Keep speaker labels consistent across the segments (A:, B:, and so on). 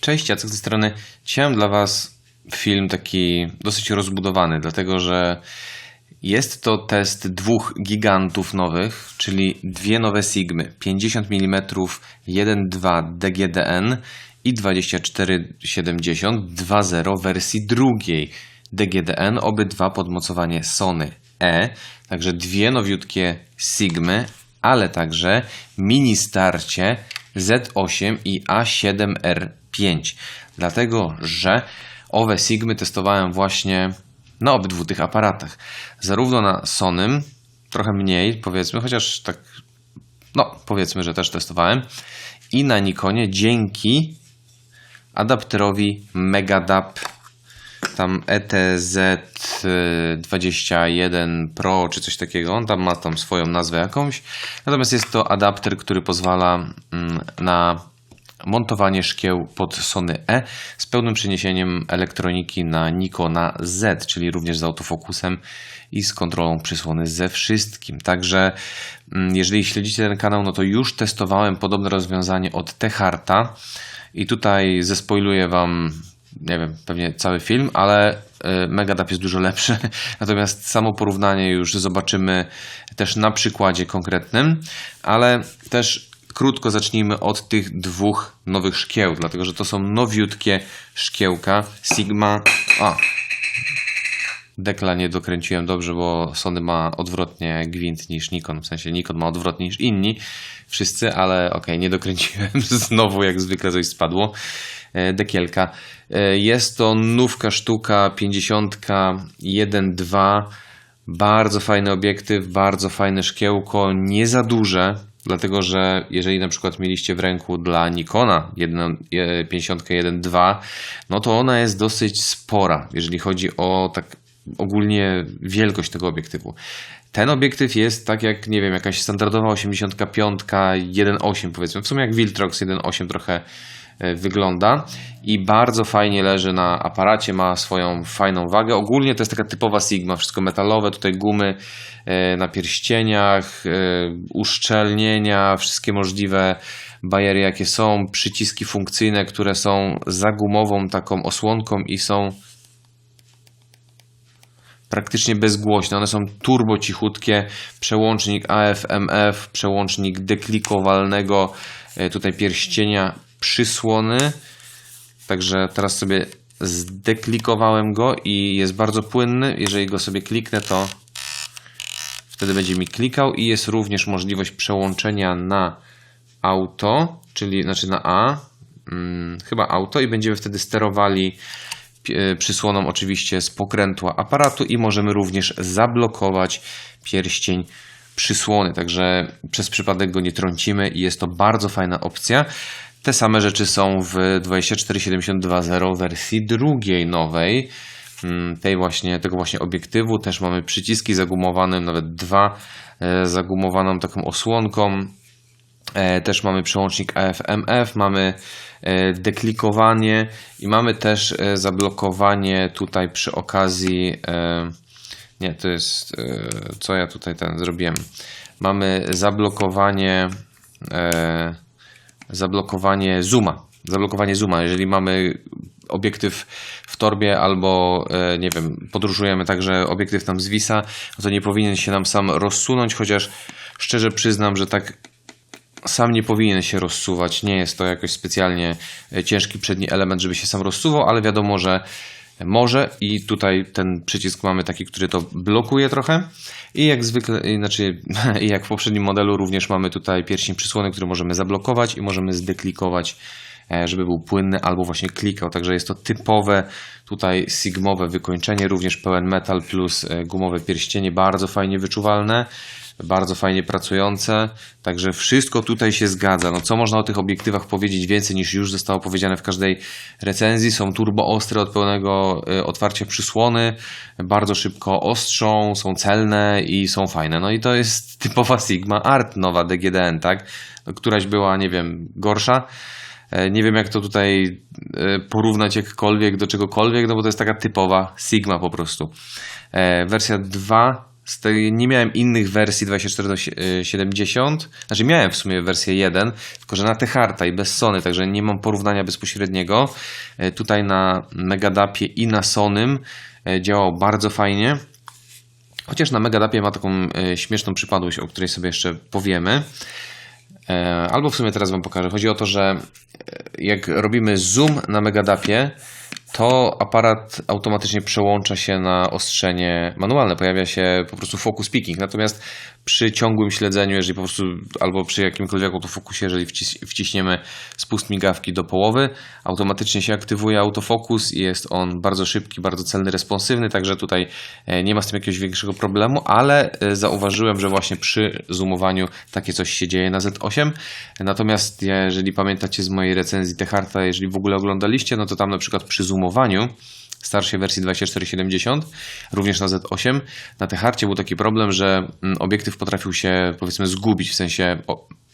A: Cześć, Jacek z tej strony. Mam dla Was film taki dosyć rozbudowany, dlatego że jest to test dwóch gigantów nowych, czyli dwie nowe Sigmy. 50 mm 1.2 DGDN i 2470 2.0 wersji drugiej DGDN, obydwa pod mocowanie Sony E, także dwie nowiutkie Sigmy, ale także mini starcie Z8 i A7R5. Dlatego, że owe Sigmy testowałem właśnie na obydwu tych aparatach. Zarówno na Sonym, trochę mniej powiedzmy, chociaż tak, no powiedzmy, że też testowałem, i na Nikonie dzięki adapterowi Megadap tam E ETZ21 Pro czy coś takiego. On tam ma tam swoją nazwę jakąś. Natomiast jest to adapter, który pozwala mm, na montowanie szkieł pod Sony E z pełnym przeniesieniem elektroniki na Nikona Z, czyli również z autofokusem i z kontrolą przysłony ze wszystkim. Także mm, jeżeli śledzicie ten kanał, no to już testowałem podobne rozwiązanie od Teharta i tutaj zespoiluję Wam nie wiem, pewnie cały film, ale y, Megadap jest dużo lepszy. Natomiast samo porównanie już zobaczymy też na przykładzie konkretnym, ale też krótko zacznijmy od tych dwóch nowych szkieł, dlatego że to są nowiutkie szkiełka Sigma. A, Dekla nie dokręciłem dobrze, bo Sony ma odwrotnie gwint niż Nikon. W sensie Nikon ma odwrotnie niż inni wszyscy, ale okej, okay, nie dokręciłem. Znowu jak zwykle coś spadło. E, dekielka. E, jest to nówka sztuka 50 1.2. Bardzo fajny obiektyw, bardzo fajne szkiełko, nie za duże, dlatego że jeżeli na przykład mieliście w ręku dla Nikona 50 1.2, no to ona jest dosyć spora, jeżeli chodzi o tak ogólnie wielkość tego obiektywu. Ten obiektyw jest tak jak, nie wiem, jakaś standardowa 85 1.8 powiedzmy, w sumie jak Viltrox 1.8 trochę wygląda i bardzo fajnie leży na aparacie, ma swoją fajną wagę. Ogólnie to jest taka typowa Sigma, wszystko metalowe, tutaj gumy e, na pierścieniach, e, uszczelnienia, wszystkie możliwe bariery jakie są, przyciski funkcyjne, które są za gumową taką osłonką i są praktycznie bezgłośne. One są turbo cichutkie. Przełącznik AF-MF, przełącznik deklikowalnego tutaj pierścienia przysłony. Także teraz sobie zdeklikowałem go i jest bardzo płynny. Jeżeli go sobie kliknę, to wtedy będzie mi klikał i jest również możliwość przełączenia na auto, czyli znaczy na A, hmm, chyba auto i będziemy wtedy sterowali przysłoną oczywiście z pokrętła aparatu i możemy również zablokować pierścień przysłony, także przez przypadek go nie trącimy i jest to bardzo fajna opcja. Te same rzeczy są w 2472.0 wersji drugiej nowej, mm, tej właśnie, tego właśnie obiektywu. Też mamy przyciski zagumowane, nawet dwa e, zagumowaną taką osłonką. E, też mamy przełącznik AF-MF, mamy e, deklikowanie i mamy też zablokowanie tutaj przy okazji. Nie, to jest co ja tutaj ten zrobiłem. Mamy zablokowanie zablokowanie zooma. Zablokowanie zooma. Jeżeli mamy obiektyw w torbie albo e, nie wiem, podróżujemy tak, że obiektyw nam zwisa, no to nie powinien się nam sam rozsunąć, chociaż szczerze przyznam, że tak sam nie powinien się rozsuwać. Nie jest to jakoś specjalnie e, ciężki przedni element, żeby się sam rozsuwał, ale wiadomo, że może i tutaj ten przycisk mamy taki, który to blokuje trochę. I jak zwykle, znaczy jak w poprzednim modelu również mamy tutaj pierścień przysłony, który możemy zablokować i możemy zdeklikować, e, żeby był płynny albo właśnie klikał, także jest to typowe tutaj sigmowe wykończenie, również pełen metal plus e, gumowe pierścienie, bardzo fajnie wyczuwalne bardzo fajnie pracujące, także wszystko tutaj się zgadza. No co można o tych obiektywach powiedzieć więcej niż już zostało powiedziane w każdej recenzji? Są turbo ostre od pełnego y, otwarcia przysłony, bardzo szybko ostrzą, są celne i są fajne. No i to jest typowa Sigma Art, nowa DGDN, tak? No, któraś była, nie wiem, gorsza. E, nie wiem, jak to tutaj e, porównać jakkolwiek do czegokolwiek, no bo to jest taka typowa Sigma po prostu. E, wersja 2 z tej, nie miałem innych wersji 24 do sie- y, 70. Znaczy miałem w sumie wersję 1, tylko że na Techarta i bez Sony, także nie mam porównania bezpośredniego. E, Tutaj na Megadapie i na Sonym e, działał bardzo fajnie. Chociaż na Megadapie ma taką e, śmieszną przypadłość, o której sobie jeszcze powiemy. Albo w sumie teraz Wam pokażę. Chodzi o to, że jak robimy zoom na Megadapie, to aparat automatycznie przełącza się na ostrzenie manualne. Pojawia się po prostu focus picking. Natomiast przy ciągłym śledzeniu, jeżeli po prostu albo przy jakimkolwiek autofokusie, jeżeli wcis- wciśniemy spust migawki do połowy, automatycznie się aktywuje autofokus i jest on bardzo szybki, bardzo celny, responsywny, także tutaj e, nie ma z tym jakiegoś większego problemu, ale e, zauważyłem, że właśnie przy zoomowaniu takie coś się dzieje na Z8. Natomiast jeżeli pamiętacie z mojej recenzji Techarta, jeżeli w ogóle oglądaliście, no to tam na przykład przy zoomowaniu starszej wersji 2470, również na Z8. Na Techarcie był taki problem, że mm, obiektyw potrafił się powiedzmy zgubić, w sensie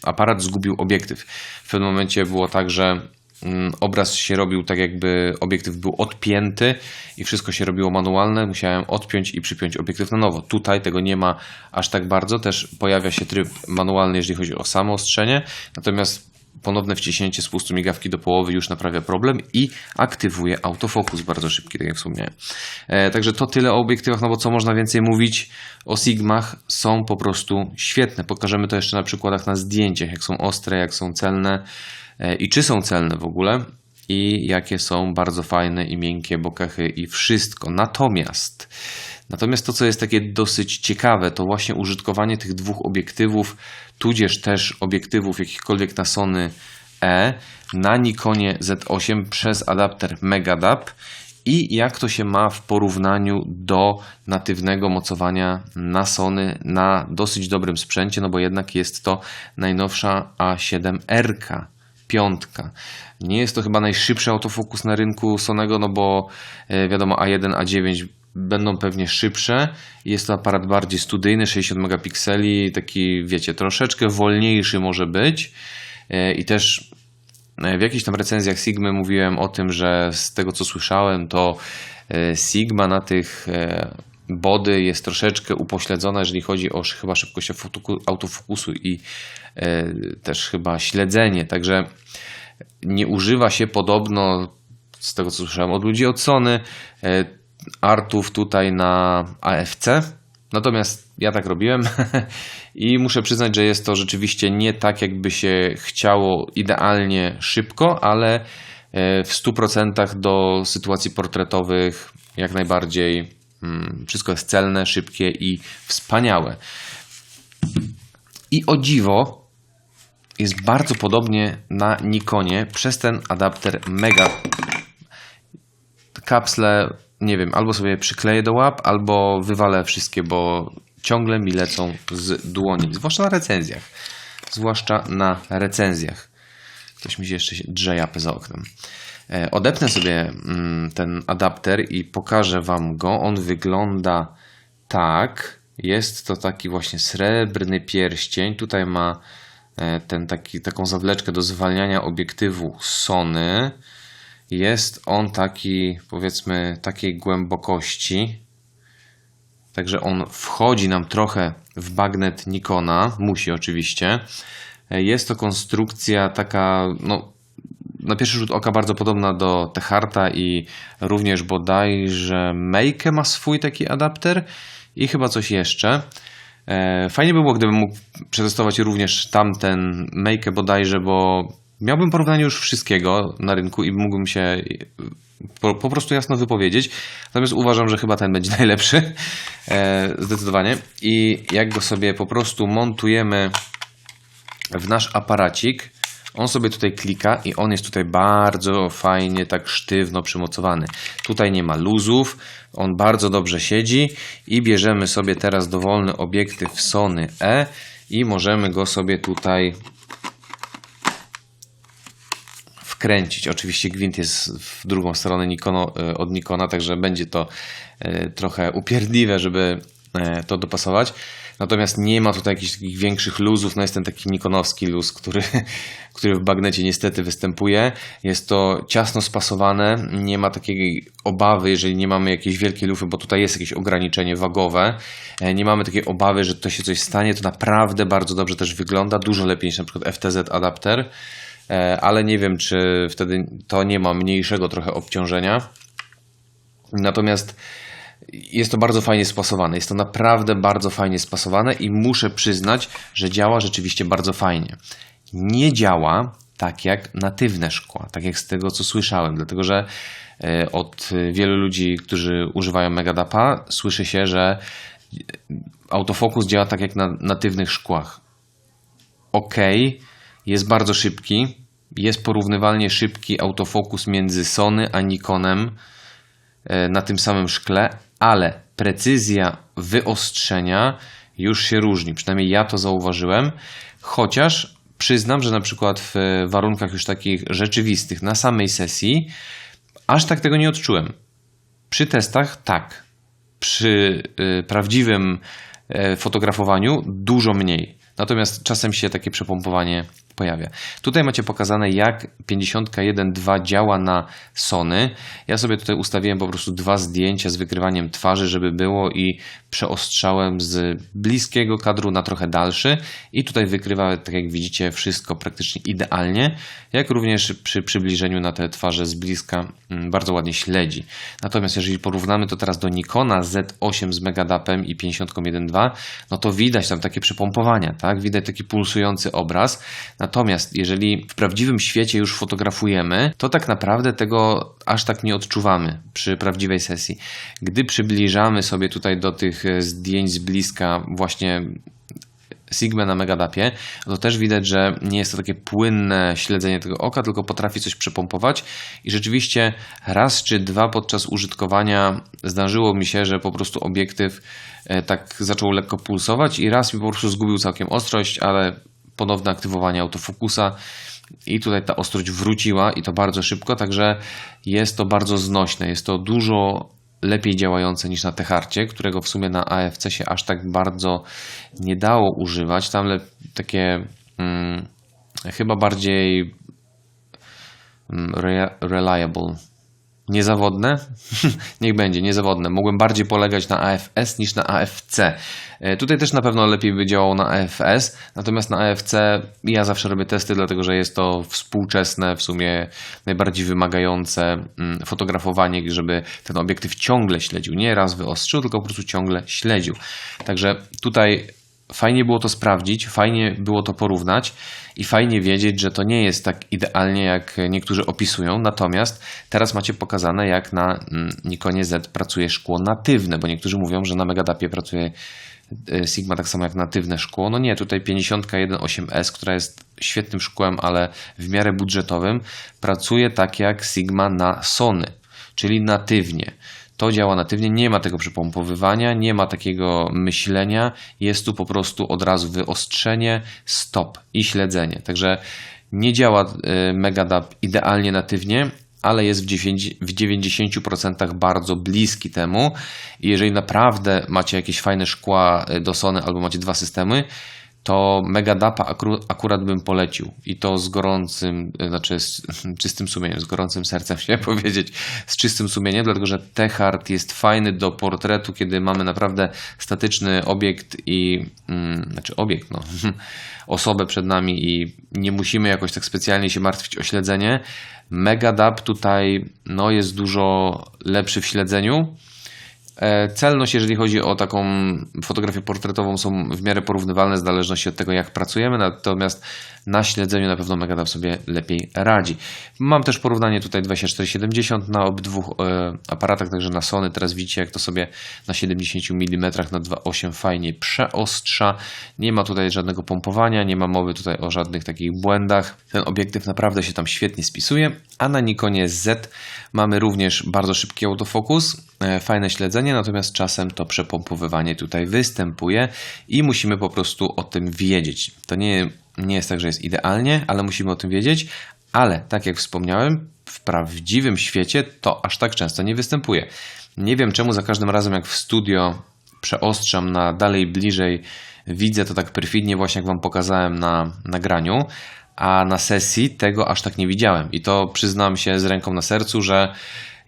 A: aparat zgubił obiektyw. W pewnym momencie było tak, że mm, obraz się robił tak jakby obiektyw był odpięty i wszystko się robiło manualne. Musiałem odpiąć i przypiąć obiektyw na nowo. Tutaj tego nie ma aż tak bardzo. Też pojawia się tryb manualny, jeżeli chodzi o samo ostrzenie. Natomiast ponowne wciśnięcie spustu migawki do połowy już naprawia problem i aktywuje autofokus bardzo szybki, tak jak wspomniałem. E, także to tyle o obiektywach, no bo co można więcej mówić o Sigmach, są po prostu świetne. Pokażemy to jeszcze na przykładach na zdjęciach, jak są ostre, jak są celne e, i czy są celne w ogóle i jakie są bardzo fajne i miękkie bokachy i wszystko. Natomiast Natomiast to, co jest takie dosyć ciekawe, to właśnie użytkowanie tych dwóch obiektywów, tudzież też obiektywów jakichkolwiek na Sony E na Nikonie Z8 przez adapter Megadap i jak to się ma w porównaniu do natywnego mocowania na Sony na dosyć dobrym sprzęcie, no bo jednak jest to najnowsza A7R piątka. Nie jest to chyba najszybszy autofokus na rynku Sonego, no bo e, wiadomo A1, A9 będą pewnie szybsze. Jest to aparat bardziej studyjny, 60 megapikseli, taki wiecie, troszeczkę wolniejszy może być. E, I też e, w jakichś tam recenzjach Sigmy mówiłem o tym, że z tego co słyszałem, to e, Sigma na tych body jest troszeczkę upośledzona, jeżeli chodzi o chyba szybkość autofoku- autofokusu i też chyba śledzenie. Także nie używa się podobno, z tego co słyszałem od ludzi od Sony, artów tutaj na AFC. Natomiast ja tak robiłem i muszę przyznać, że jest to rzeczywiście nie tak, jakby się chciało idealnie szybko, ale e, w 100% do sytuacji portretowych jak najbardziej mm, wszystko jest celne, szybkie i wspaniałe. I o dziwo, jest bardzo podobnie na Nikonie przez ten adapter Mega. Kapsle, nie wiem, albo sobie przykleję do łap, albo wywalę wszystkie, bo ciągle mi lecą z dłoni. Zwłaszcza na recenzjach. Zwłaszcza na recenzjach. Ktoś mi się jeszcze drze japy za oknem. E, Odepnę sobie mm, ten adapter i pokażę Wam go. On wygląda tak. Jest to taki właśnie srebrny pierścień. Tutaj ma e, ten taki, taką zawleczkę do zwalniania obiektywu Sony. Jest on taki, powiedzmy, takiej głębokości. Także on wchodzi nam trochę w bagnet Nikona. Musi oczywiście. Jest to konstrukcja taka, no, na pierwszy rzut oka bardzo podobna do Techarta i również bodajże Make ma swój taki adapter i chyba coś jeszcze. E, Fajnie by było, gdybym mógł przetestować również tamten Make bodajże, bo miałbym porównanie już wszystkiego na rynku i mógłbym się po, po prostu jasno wypowiedzieć. Natomiast uważam, że chyba ten będzie najlepszy. E, Zdecydowanie. I jak go sobie po prostu montujemy w nasz aparacik, on sobie tutaj klika i on jest tutaj bardzo fajnie, tak sztywno przymocowany. Tutaj nie ma luzów, on bardzo dobrze siedzi i bierzemy sobie teraz dowolny obiektyw Sony E i możemy go sobie tutaj wkręcić. Oczywiście gwint jest w drugą stronę Nikono, e, od Nikona, także będzie to e, trochę upierdliwe, żeby e, to dopasować. Natomiast nie ma tutaj jakichś takich większych luzów. No jest ten taki nikonowski luz, który, który w bagnecie niestety występuje. Jest to ciasno spasowane. Nie ma takiej obawy, jeżeli nie mamy jakiejś wielkiej lufy, bo tutaj jest jakieś ograniczenie wagowe. Nie mamy takiej obawy, że to się coś stanie. To naprawdę bardzo dobrze też wygląda. Dużo lepiej niż na przykład FTZ adapter. E, Ale nie wiem, czy wtedy to nie ma mniejszego trochę obciążenia. Natomiast jest to bardzo fajnie spasowane. Jest to naprawdę bardzo fajnie spasowane i muszę przyznać, że działa rzeczywiście bardzo fajnie. Nie działa tak jak natywne szkła, tak jak z tego co słyszałem, dlatego że e, od wielu ludzi, którzy używają Megadapa, słyszy się, że autofokus działa tak jak na natywnych szkłach. Ok, jest bardzo szybki, jest porównywalnie szybki autofokus między Sony a Nikonem e, na tym samym szkle, ale precyzja wyostrzenia już się różni. Przynajmniej ja to zauważyłem, chociaż przyznam, że na przykład w warunkach już takich rzeczywistych na samej sesji aż tak tego nie odczułem. Przy testach tak. Przy y, prawdziwym fotografowaniu dużo mniej. Natomiast czasem się takie przepompowanie pojawia. Tutaj macie pokazane, jak 51.2 działa na Sony. Ja sobie tutaj ustawiłem po prostu dwa zdjęcia z wykrywaniem twarzy, żeby było i przeostrzałem z bliskiego kadru na trochę dalszy i tutaj wykrywa, tak jak widzicie, wszystko praktycznie idealnie, jak również przy przybliżeniu na te twarze z bliska mm, bardzo ładnie śledzi. Natomiast jeżeli porównamy to teraz do Nikona Z8 z Megadapem i 50.1.2, no to widać tam takie przepompowania, tak? Widać taki pulsujący obraz. Natomiast jeżeli w prawdziwym świecie już fotografujemy, to tak naprawdę tego aż tak nie odczuwamy przy prawdziwej sesji. Gdy przybliżamy sobie tutaj do tych e, zdjęć z bliska właśnie Sigma na Megadapie, to też widać, że nie jest to takie płynne śledzenie tego oka, tylko potrafi coś przepompować i rzeczywiście raz czy dwa podczas użytkowania zdarzyło mi się, że po prostu obiektyw e, tak zaczął lekko pulsować i raz mi po prostu zgubił całkiem ostrość, ale ponowne aktywowanie autofokusa i tutaj ta ostrość wróciła i to bardzo szybko, także jest to bardzo znośne, jest to dużo lepiej działające niż na Techarcie, którego w sumie na AFC się aż tak bardzo nie dało używać. Tam takie mm, chyba bardziej mm, reliable. Niezawodne? Niech będzie, niezawodne. Mogłem bardziej polegać na AFS niż na AFC. E, Tutaj też na pewno lepiej by działało na AFS, natomiast na AFC ja zawsze robię testy, dlatego że jest to współczesne, w sumie najbardziej wymagające mm, fotografowanie, żeby ten obiektyw ciągle śledził. Nie raz wyostrzył, tylko po prostu ciągle śledził. Także tutaj fajnie było to sprawdzić, fajnie było to porównać i fajnie wiedzieć, że to nie jest tak idealnie, jak niektórzy opisują. Natomiast teraz macie pokazane, jak na mm, Nikonie Z pracuje szkło natywne, bo niektórzy mówią, że na Megadapie pracuje e, Sigma tak samo jak natywne szkło. No nie, tutaj 50.1.8S, która jest świetnym szkłem, ale w miarę budżetowym, pracuje tak jak Sigma na Sony, czyli natywnie. To działa natywnie, nie ma tego przypompowywania, nie ma takiego myślenia, jest tu po prostu od razu wyostrzenie, stop i śledzenie. Także nie działa y, Megadap idealnie natywnie, ale jest w 9 w 90% bardzo bliski temu. I jeżeli naprawdę macie jakieś fajne szkła y, do Sony albo macie dwa systemy, to Megadapa akurat bym polecił i to z gorącym, y, znaczy z czystym sumieniem, z gorącym sercem chciałem powiedzieć, z czystym sumieniem, dlatego że Techart jest fajny do portretu, kiedy mamy naprawdę statyczny obiekt i, mm, znaczy obiekt, no, osobę przed nami i nie musimy jakoś tak specjalnie się martwić o śledzenie. Megadap tutaj no, jest dużo lepszy w śledzeniu. E, Celność, jeżeli chodzi o taką fotografię portretową, są w miarę porównywalne w zależności od tego, jak pracujemy, natomiast na śledzeniu na pewno Megadap sobie lepiej radzi. Mam też porównanie tutaj 2470 na obydwu e, aparatach, także na Sony teraz widzicie, jak to sobie na 70 mm na 2.8 fajnie przeostrza. Nie ma tutaj żadnego pompowania, nie ma mowy tutaj o żadnych takich błędach. Ten obiektyw naprawdę się tam świetnie spisuje, a na Nikonie Z mamy również bardzo szybki autofokus, e, fajne śledzenie, natomiast czasem to przepompowywanie tutaj występuje i musimy po prostu o tym wiedzieć. To nie, nie jest tak, że jest idealnie, ale musimy o tym wiedzieć, ale tak jak wspomniałem, w prawdziwym świecie to aż tak często nie występuje. Nie wiem czemu za każdym razem jak w studio przeostrzam na dalej, bliżej, widzę to tak perfidnie, właśnie jak Wam pokazałem na nagraniu, a na sesji tego aż tak nie widziałem. I to przyznam się z ręką na sercu, że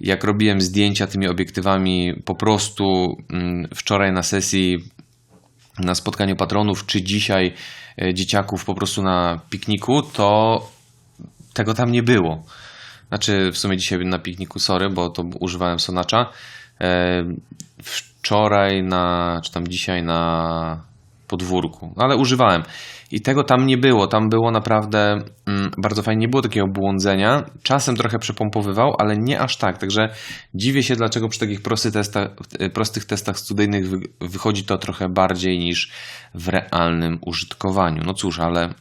A: jak robiłem zdjęcia tymi obiektywami po prostu mm, wczoraj na sesji na spotkaniu patronów, czy dzisiaj e, dzieciaków po prostu na pikniku, to tego tam nie było. Znaczy, w sumie dzisiaj na pikniku, sorry, bo to używałem sonacza. E, wczoraj na, czy tam dzisiaj na podwórku, no ale używałem. I tego tam nie było. Tam było naprawdę mm, bardzo fajnie. Nie było takiego błądzenia. Czasem trochę przepompowywał, ale nie aż tak. Także dziwię się, dlaczego przy takich prostych testach, prostych testach studyjnych wy, wychodzi to trochę bardziej niż w realnym użytkowaniu. No cóż, ale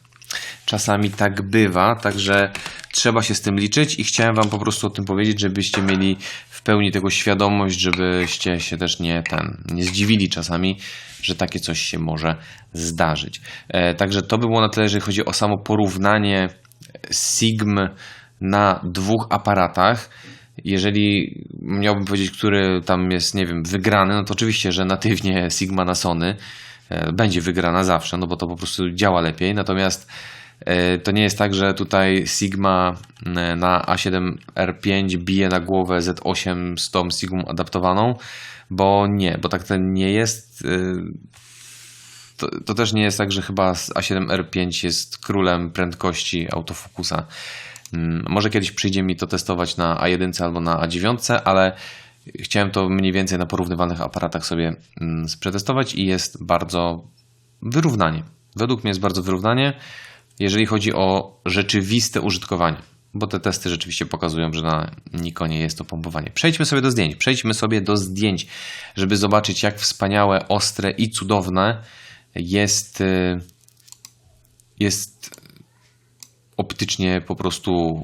A: czasami tak bywa, także trzeba się z tym liczyć i chciałem Wam po prostu o tym powiedzieć, żebyście mieli pełni tego świadomość, żebyście się też nie, ten, nie zdziwili czasami, że takie coś się może zdarzyć. E, także to by było na tyle, jeżeli chodzi o samo porównanie Sigm na dwóch aparatach. Jeżeli miałbym powiedzieć, który tam jest, nie wiem, wygrany, no to oczywiście, że natywnie Sigma na Sony e, będzie wygrana zawsze, no bo to po prostu działa lepiej. Natomiast e, to nie jest tak, że tutaj Sigma na A7R5 bije na głowę Z8 z tą Sigmą adaptowaną bo nie, bo tak to nie jest. Y, to, to, też nie jest tak, że chyba A7R5 jest królem prędkości autofokusa. Mm, może kiedyś przyjdzie mi to testować na A1 albo na A9, ale chciałem to mniej więcej na porównywanych aparatach sobie mm, przetestować i jest bardzo wyrównanie. Według mnie jest bardzo wyrównanie, jeżeli chodzi o rzeczywiste użytkowanie bo te testy rzeczywiście pokazują, że na Nikonie jest to pompowanie. Przejdźmy sobie do zdjęć. Przejdźmy sobie do zdjęć, żeby zobaczyć, jak wspaniałe, ostre i cudowne jest, y, jest optycznie po prostu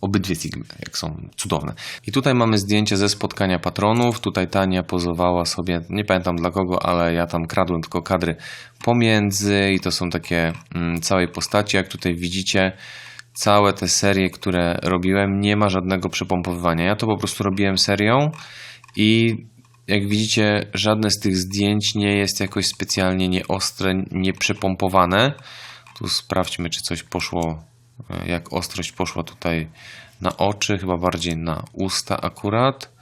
A: obydwie Sigmy, jak są cudowne. I tutaj mamy zdjęcie ze spotkania patronów. Tutaj Tania pozowała sobie, nie pamiętam dla kogo, ale ja tam kradłem tylko kadry pomiędzy i to są takie mm, całej postaci, jak tutaj widzicie całe te serie, które robiłem, nie ma żadnego przepompowywania. Ja to po prostu robiłem serią i jak widzicie, żadne z tych zdjęć nie jest jakoś specjalnie nieostre, nieprzepompowane. Tu sprawdźmy, czy coś poszło, jak ostrość poszła tutaj na oczy, chyba bardziej na usta akurat.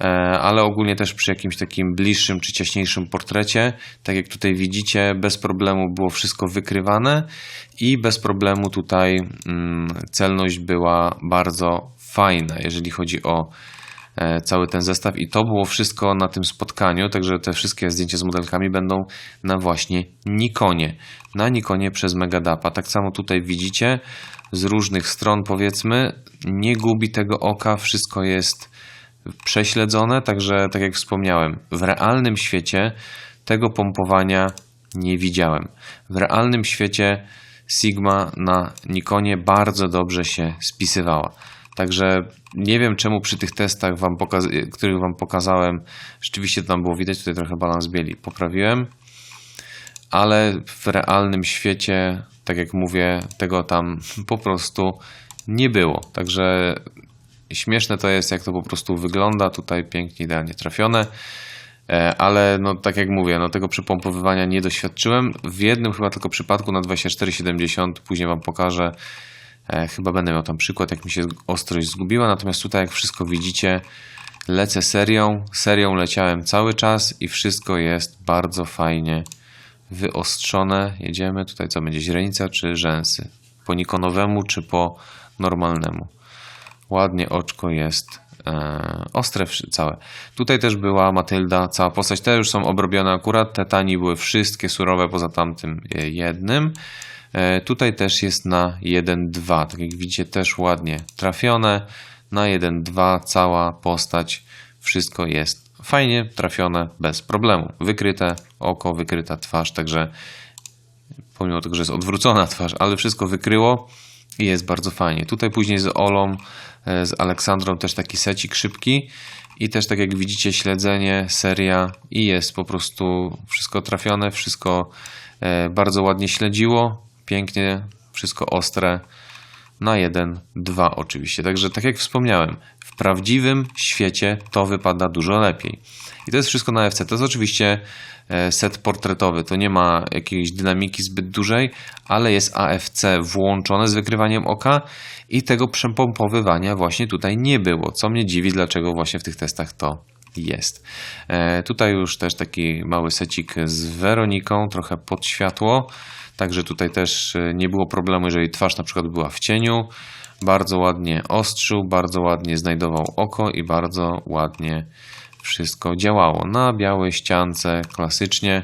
A: E, ale ogólnie też przy jakimś takim bliższym czy ciaśniejszym portrecie, tak jak tutaj widzicie, bez problemu było wszystko wykrywane i bez problemu tutaj mm, celność była bardzo fajna, jeżeli chodzi o cały ten zestaw i to było wszystko na tym spotkaniu, także te wszystkie zdjęcia z modelkami będą na właśnie Nikonie, na Nikonie przez Megadapa. Tak samo tutaj widzicie z różnych stron powiedzmy, nie gubi tego oka, wszystko jest prześledzone, także tak jak wspomniałem, w realnym świecie tego pompowania nie widziałem. W realnym świecie Sigma na Nikonie bardzo dobrze się spisywała. Także nie wiem czemu przy tych testach, wam których Wam pokazałem, rzeczywiście tam było widać, tutaj trochę balans bieli poprawiłem, ale w realnym świecie, tak jak mówię, tego tam po prostu nie było. Także śmieszne to jest, jak to po prostu wygląda. Tutaj pięknie, idealnie trafione. E, ale no, tak jak mówię, no, tego przypompowywania nie doświadczyłem. W jednym chyba tylko przypadku na 2470, później Wam pokażę. E, chyba będę miał tam przykład, jak mi się ostrość zgubiła. Natomiast tutaj, jak wszystko widzicie, lecę serią. Serią leciałem cały czas i wszystko jest bardzo fajnie wyostrzone. Jedziemy. Tutaj co będzie, źrenica czy rzęsy? Po Nikonowemu czy po normalnemu? Ładnie oczko jest e, ostre całe. Tutaj też była Matylda, cała postać. Te już są obrobione akurat. Te tani były wszystkie surowe poza tamtym e, jednym. E, tutaj też jest na 1-2. Tak jak widzicie, też ładnie trafione. Na 1-2 cała postać. Wszystko jest fajnie trafione, bez problemu. Wykryte oko, wykryta twarz, także pomimo tego, że jest odwrócona twarz, ale wszystko wykryło i jest bardzo fajnie. Tutaj później z Olą E, z Aleksandrą też taki secik szybki i też tak jak widzicie śledzenie, seria i jest po prostu wszystko trafione, wszystko e, bardzo ładnie śledziło, pięknie, wszystko ostre. na 1, 2 oczywiście. Także tak jak wspomniałem, w prawdziwym świecie to wypada dużo lepiej. I to jest wszystko na FC. To jest oczywiście e, set portretowy. To nie ma jakiejś dynamiki zbyt dużej, ale jest AFC włączone z wykrywaniem oka i tego przepompowywania właśnie tutaj nie było. Co mnie dziwi, dlaczego właśnie w tych testach to jest. E, tutaj już też taki mały secik z Weroniką, trochę pod światło. Także tutaj też e, nie było problemu, jeżeli twarz na przykład była w cieniu. Bardzo ładnie ostrzył, bardzo ładnie znajdował oko i bardzo ładnie wszystko działało. Na białej ściance klasycznie.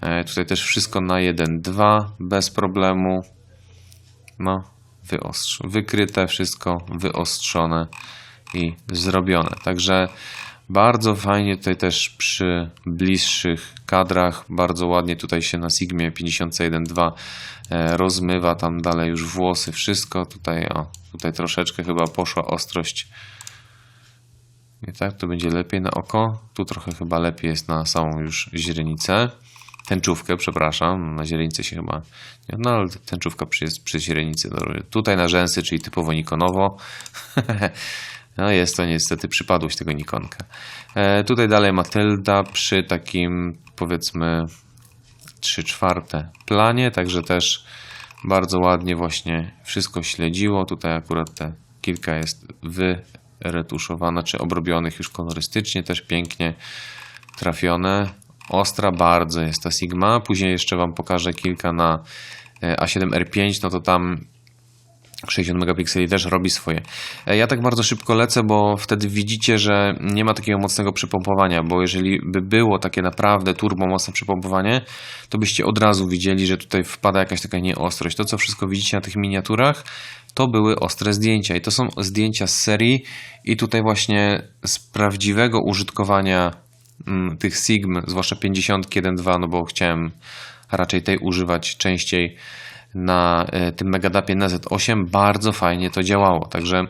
A: E, Tutaj też wszystko na 1-2 bez problemu. No, wyostrz, wykryte wszystko, wyostrzone i zrobione. Także bardzo fajnie tutaj też przy bliższych kadrach, bardzo ładnie tutaj się na Sigmie 51.2 e, rozmywa, tam dalej już włosy, wszystko. Tutaj, o, tutaj troszeczkę chyba poszła ostrość. Nie tak, to będzie lepiej na oko. Tu trochę chyba lepiej jest na samą już źrenicę. Tęczówkę, przepraszam, na źrenicy się chyba. No ale tęczówka przy, przy źrenicy. Dobra. Tutaj na rzęsy, czyli typowo Nikonowo. No jest to niestety przypadłość tego Nikonka. E, tutaj dalej Matylda przy takim powiedzmy 3 czwarte planie, także też bardzo ładnie właśnie wszystko śledziło. Tutaj akurat te kilka jest wyretuszowana, czy obrobionych już kolorystycznie, też pięknie trafione. Ostra bardzo jest ta Sigma. Później jeszcze Wam pokażę kilka na e, A7R5, no to tam 60 megapikseli też robi swoje. E, Ja tak bardzo szybko lecę, bo wtedy widzicie, że nie ma takiego mocnego przypompowania, bo jeżeli by było takie naprawdę turbo mocne przypompowanie, to byście od razu widzieli, że tutaj wpada jakaś taka nieostrość. To, co wszystko widzicie na tych miniaturach, to były ostre zdjęcia i to są zdjęcia z serii i tutaj właśnie z prawdziwego użytkowania mm, tych Sigm, zwłaszcza 50.1.2, no bo chciałem raczej tej używać częściej na e, tym Megadapie na Z8 bardzo fajnie to działało. Także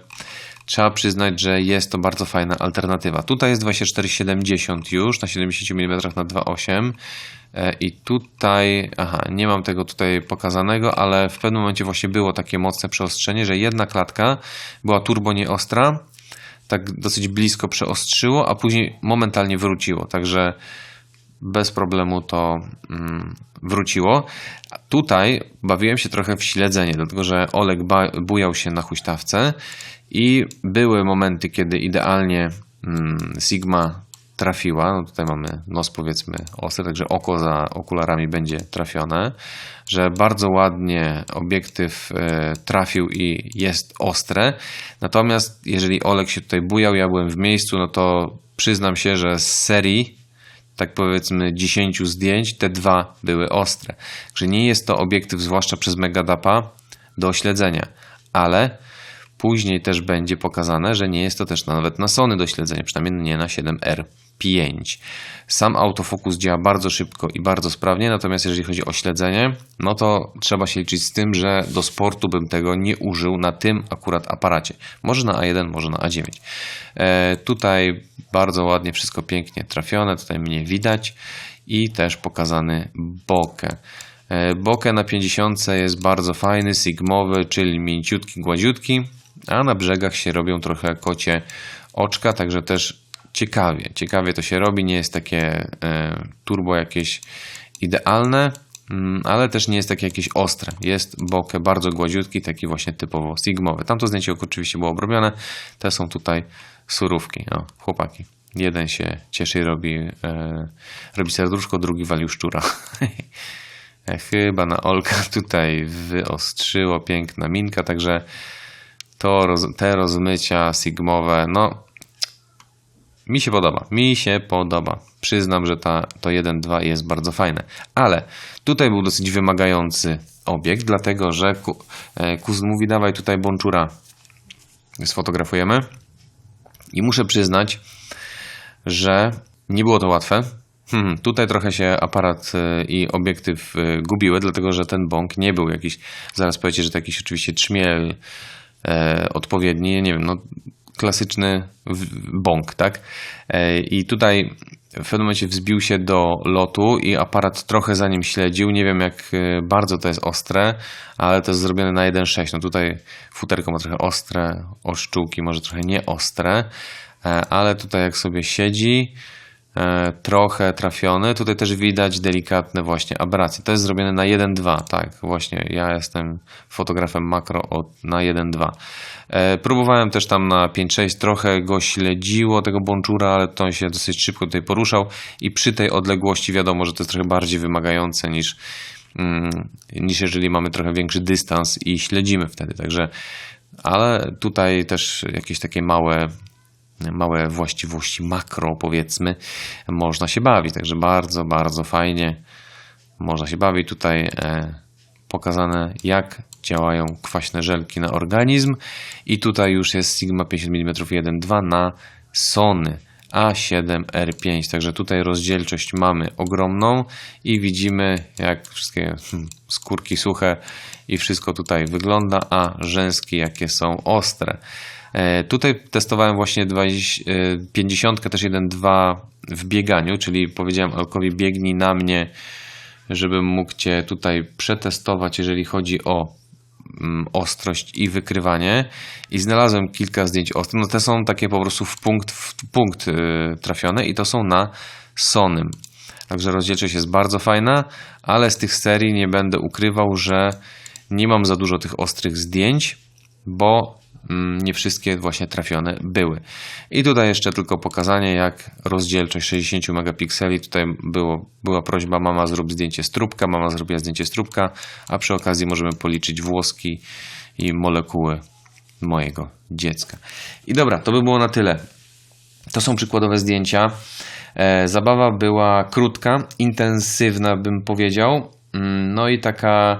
A: trzeba przyznać, że jest to bardzo fajna alternatywa. Tutaj jest 2470 już na 70 mm na 2.8 e, i tutaj, aha, nie mam tego tutaj pokazanego, ale w pewnym momencie właśnie było takie mocne przeostrzenie, że jedna klatka była turbo nieostra, tak dosyć blisko przeostrzyło, a później momentalnie wróciło. Także bez problemu to mm, wróciło. Tutaj bawiłem się trochę w śledzenie, dlatego że Oleg ba- bujał się na huśtawce i były momenty, kiedy idealnie mm, Sigma trafiła. No tutaj mamy nos powiedzmy ostry, także oko za okularami będzie trafione, że bardzo ładnie obiektyw e, trafił i jest ostre. Natomiast jeżeli Oleg się tutaj bujał, ja byłem w miejscu, no to przyznam się, że z serii tak powiedzmy 10 zdjęć, te dwa były ostre. Także nie jest to obiektyw, zwłaszcza przez Megadapa, do ośledzenia, ale później też będzie pokazane, że nie jest to też nawet na Sony do śledzenia, przynajmniej nie na 7R5. Sam autofokus działa bardzo szybko i bardzo sprawnie, natomiast jeżeli chodzi o śledzenie, no to trzeba się liczyć z tym, że do sportu bym tego nie użył na tym akurat aparacie. Może na A1, może na A9. E, tutaj bardzo ładnie wszystko pięknie trafione, tutaj mnie widać i też pokazany bokeh. E, Bokeh na 50 jest bardzo fajny, sigmowy, czyli mięciutki, gładziutki, a na brzegach się robią trochę kocie oczka, także też ciekawie, ciekawie to się robi, nie jest takie e, turbo jakieś idealne, mm, ale też nie jest takie jakieś ostre. Jest bokeh bardzo gładziutki, taki właśnie typowo sigmowy. Tamto zdjęcie oczywiście było obrobione, te są tutaj surówki, o, chłopaki. Jeden się cieszy robi, e, robi serduszko, drugi walił szczura. E, Chyba na Olka tutaj wyostrzyło piękna minka, także to, te rozmycia sigmowe, no mi się podoba, mi się podoba. Przyznam, że ta, to 1.2 jest bardzo fajne, ale tutaj był dosyć wymagający obiekt, dlatego że Ku, e, mówi dawaj tutaj bączura sfotografujemy. I muszę przyznać, że nie było to łatwe. Hmm, tutaj trochę się aparat y, i obiektyw y, gubiły, dlatego że ten bąk nie był jakiś, zaraz powiecie, że to jakiś oczywiście trzmiel e, odpowiedni, nie wiem, no klasyczny bąk, tak? E, I tutaj w pewnym momencie wzbił się do lotu i aparat trochę za nim śledził. Nie wiem jak e, bardzo to jest ostre, ale to jest zrobione na 1.6. No tutaj futerko ma trochę ostre, oszczółki może trochę nie ostre, e, ale tutaj jak sobie siedzi, trochę trafiony. Tutaj też widać delikatne właśnie aberracje. To jest zrobione na 1.2, tak, właśnie ja jestem fotografem makro od, na 1.2. E, próbowałem też tam na 5.6, trochę go śledziło tego bączura, ale to on się dosyć szybko tutaj poruszał i przy tej odległości wiadomo, że to jest trochę bardziej wymagające niż, mm, niż jeżeli mamy trochę większy dystans i śledzimy wtedy, także ale tutaj też jakieś takie małe małe właściwości makro, powiedzmy, można się bawić. Także bardzo, bardzo fajnie można się bawić. Tutaj e, pokazane, jak działają kwaśne żelki na organizm. I tutaj już jest Sigma 50 mm 1.2 na Sony A7R5. Także tutaj rozdzielczość mamy ogromną i widzimy, jak wszystkie hmm, skórki suche i wszystko tutaj wygląda, a rzęski jakie są ostre. E, Tutaj testowałem właśnie 20, e, 50 też 1.2 w bieganiu, czyli powiedziałem Alkowi biegnij na mnie, żebym mógł Cię tutaj przetestować, jeżeli chodzi o mm, ostrość i wykrywanie i znalazłem kilka zdjęć ostrych. No te są takie po prostu w punkt, w punkt y, trafione i to są na Sonym. Także rozdzielczość jest bardzo fajna, ale z tych serii nie będę ukrywał, że nie mam za dużo tych ostrych zdjęć, bo nie wszystkie właśnie trafione były. I tutaj jeszcze tylko pokazanie, jak rozdzielczość 60 megapikseli. Tutaj było, była prośba, mama zrób zdjęcie strubka, mama zrobiła zdjęcie strubka, a przy okazji możemy policzyć włoski i molekuły mojego dziecka. I dobra, to by było na tyle. To są przykładowe zdjęcia. E, Zabawa była krótka, intensywna, bym powiedział. Mm, No i taka.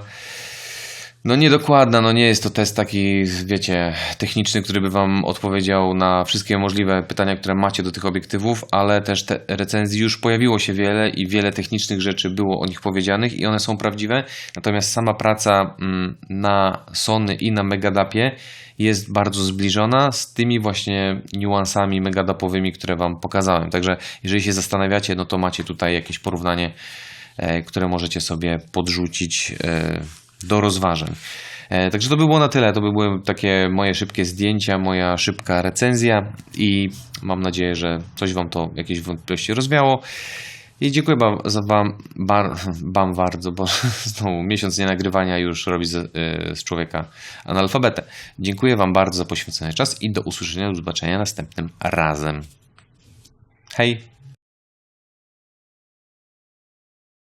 A: No niedokładna, no nie jest to test taki, wiecie, techniczny, który by Wam odpowiedział na wszystkie możliwe pytania, które macie do tych obiektywów, ale też te recenzji już pojawiło się wiele i wiele technicznych rzeczy było o nich powiedzianych i one są prawdziwe. Natomiast sama praca mm, na Sony i na Megadapie jest bardzo zbliżona z tymi właśnie niuansami megadapowymi, które Wam pokazałem. Także jeżeli się zastanawiacie, no to macie tutaj jakieś porównanie, e, które możecie sobie podrzucić e, do rozważań. E, Także to by było na tyle. To by były takie moje szybkie zdjęcia, moja szybka recenzja i mam nadzieję, że coś Wam to jakieś wątpliwości rozwiało. I dziękuję wam, za wam, bar, wam bardzo, bo znowu miesiąc nienagrywania już robi z, y, z człowieka analfabetę. Dziękuję Wam bardzo za poświęcony czas i do usłyszenia, do zobaczenia następnym razem. Hej!